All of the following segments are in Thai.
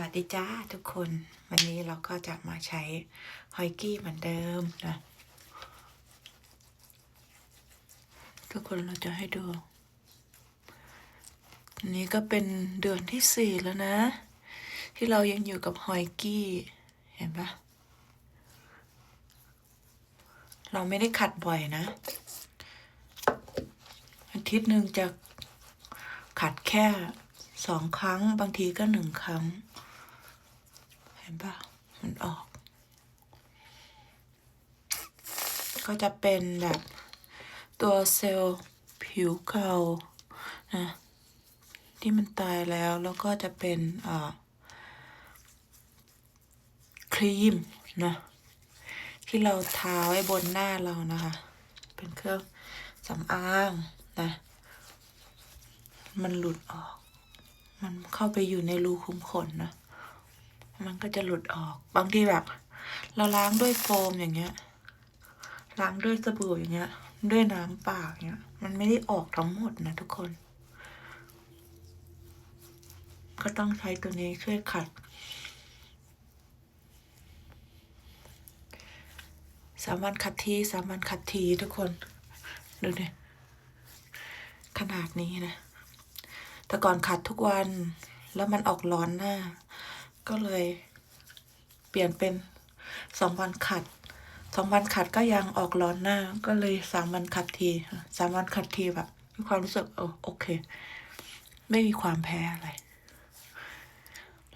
วัสดีจ้าทุกคน วันนี้เราก็จะมาใช้ฮอยกี้เหมือนเดิมนะ ทุกคนเราจะให้ดู อันนี้ก็เป็นเดือนที่สี่แล้วนะ ที่เรายังอยู่กับฮอยกี้ เห็นปะเราไม่ได้ขัดบ่อยนะ อาทิตย์หนึ่งจะขัดแค่สองครั้งบางทีก็หนึ่งครั้ง เห็นปะมันออก ก็จะเป็นแบบตัวเซลล์ผิวเก่านะที่มันตายแล้วแล้วก็จะเป็นอ่าครีมนะที่เราทาไว้บนหน้าเรานะคะ เป็นเครื่องสำอางนะมันหลุดออก มันเข้าไปอยู่ในรูขุมขนนะ มันก็จะหลุดออก บางทีแบบ เราล้างด้วยโฟมอย่างเงี้ย ล้างด้วยสบู่อย่างเงี้ย ด้วยน้ำเปล่าอย่างเงี้ย มันไม่ได้ออกทั้งหมดนะทุกคน ก็ต้องใช้ตัวนี้ช่วยขัด สามวันขัดทีสามวันขัดทีทุกคน ดูดิขนาดนี้นะ แต่ก่อนขัดทุกวัน แล้วมันออกร้อนหน้า ก็เลยเปลี่ยนเป็นสองวันขัดสองวันขัดก็ยังออกร้อนหน้า ก็เลยสามวันขัดทีสามวันขัดทีแบบมีความรู้สึกเออโอเค ไม่มีความแพ้อะไร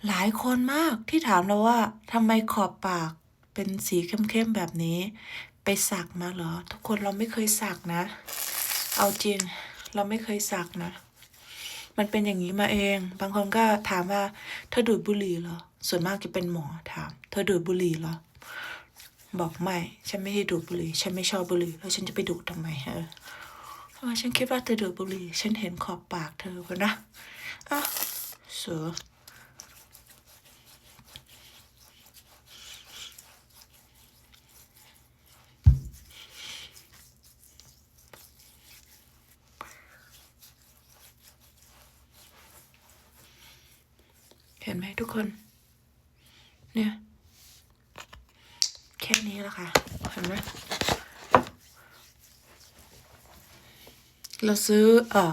หลายคนมากที่ถามเราว่าทำไมขอบปากเป็นสีเข้มๆแบบนี้ ไปสักมาเหรอ ทุกคนเราไม่เคยสักนะ เอาจริงเราไม่เคยสักนะ มันเป็นอย่างนี้มาเอง บางคนก็ถามว่า เธอดูดบุหรี่เหรอ ส่วนมากจะเป็นหมอถาม เธอดูดบุหรี่เหรอ บอกไม่ ฉันไม่ได้ดูดบุหรี่ ฉันไม่ชอบบุหรี่ แล้วฉันจะไปดูดทำไมเออเออฉันคิดว่าเธอดูดบุหรี่ ฉันเห็นขอบปากเธอคนนะอะเสือ ห็นไหมทุกคน เนี่ย แค่นี้แหละค่ะ เห็นไหมเราซื้อเอ่อ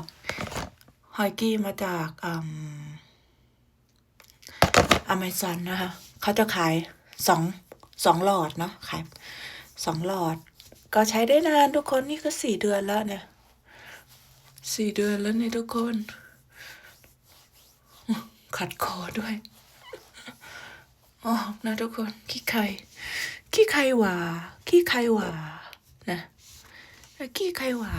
ฮอยกี้มาจากอืมอเมซอนนะคะ เขาจะขายสองสองหลอดเนาะขายสองหลอด ก็ใช้ได้นานทุกคนนี่ก็สี่เดือนแล้วเนี่ยสี่เดือนแล้วเนี่ยทุกคน ขัดคอด้วยออกนะทุกคน ขี้ใครขี้ใครหว่าขี้ใครหว่านะขี้ใครหว่า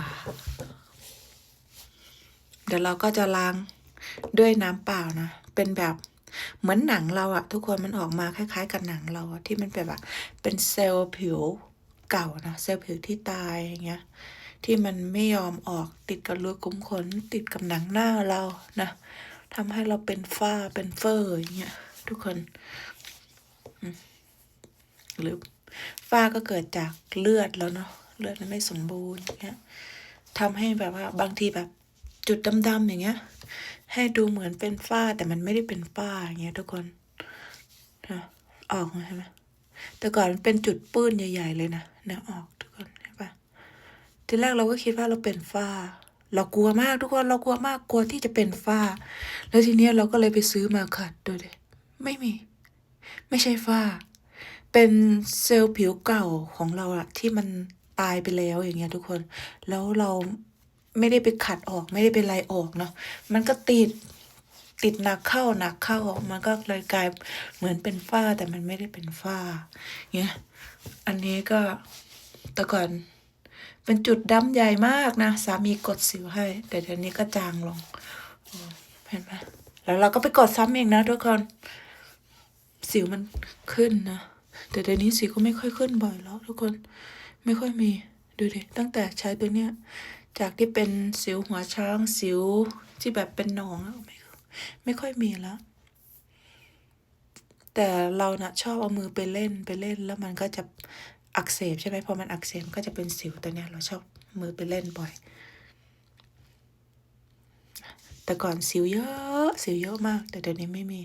เดี๋ยวเราก็จะล้างด้วยน้ำเปล่านะ เป็นแบบเหมือนหนังเราอะทุกคนมันออกมาคล้าย ๆ กับหนังเราที่มันเป็นแบบเป็นเซลล์ผิวเก่านะเซลล์ผิวที่ตายอย่างเงี้ยที่มันไม่ยอมออกติดกับรูขุมขนติดกับหนังหน้าเรานะ ทำให้เราเป็นฝ้าเป็นเฟอร์อย่างเงี้ยทุกคนหรือฝ้าก็เกิดจากเลือดแล้วเนาะเลือดมันไม่สมบูรณ์อย่างเงี้ยทำให้แบบว่าบางทีแบบจุดดำๆอย่างเงี้ย ให้ดูเหมือนเป็นฝ้าแต่มันไม่ได้เป็นฝ้าอย่างเงี้ยทุกคนนะออกมาใช่ไหมแต่ก่อนมันเป็นจุดปื้นใหญ่ ๆ เลยนะเนะออกทุกคนเห็นปะทีแรกเราก็คิดว่าเราเป็นฝ้า เรากลัวมากทุกคนเรากลัวมากกลัวที่จะเป็นฝ้า แล้วทีเนี้ยเราก็เลยไปซื้อมาขัดดูดิไม่มี ไม่ใช่ฝ้า เป็นเซลล์ผิวเก่าของเราอะที่มันตายไปแล้วอย่างเงี้ยทุกคน แล้วเราไม่ได้ไปขัดออก ไม่ได้ไปไล่ออกเนาะมันก็ติดติดหนักเข้าหนักเข้ามันก็เลยกลายเหมือนเป็นฝ้าแต่มันไม่ได้เป็นฝ้าเงี้ยอันนี้ก็แต่ก่อน เป็นจุดดำใหญ่มากนะ สามีกดสิวให้ แต่เดี๋ยวนี้ก็จางลงเห็นไหมแล้วเราก็ไปกดซ้ำเองนะทุกคน สิวมันขึ้นนะ แต่เดี๋ยวนี้สิวก็ไม่ค่อยขึ้นบ่อยแล้ว ทุกคน ไม่ค่อยมี ดูดิ ตั้งแต่ใช้ตัวเนี้ย จากที่เป็นสิวหัวช้าง สิวที่แบบเป็นหนองไม่ไม่ค่อยมีแล้ว แต่เรานะ่ะชอบเอามือไปเล่นไปเล่นแล้วมันก็จะ อักเสบใช่ไหมพอมันอักเสบก็จะเป็นสิวตัวเนี้ยเราชอบมือไปเล่นบ่อย แต่ก่อนสิวเยอะ สิวเยอะมาก แต่เดี๋ยวนี้ไม่มี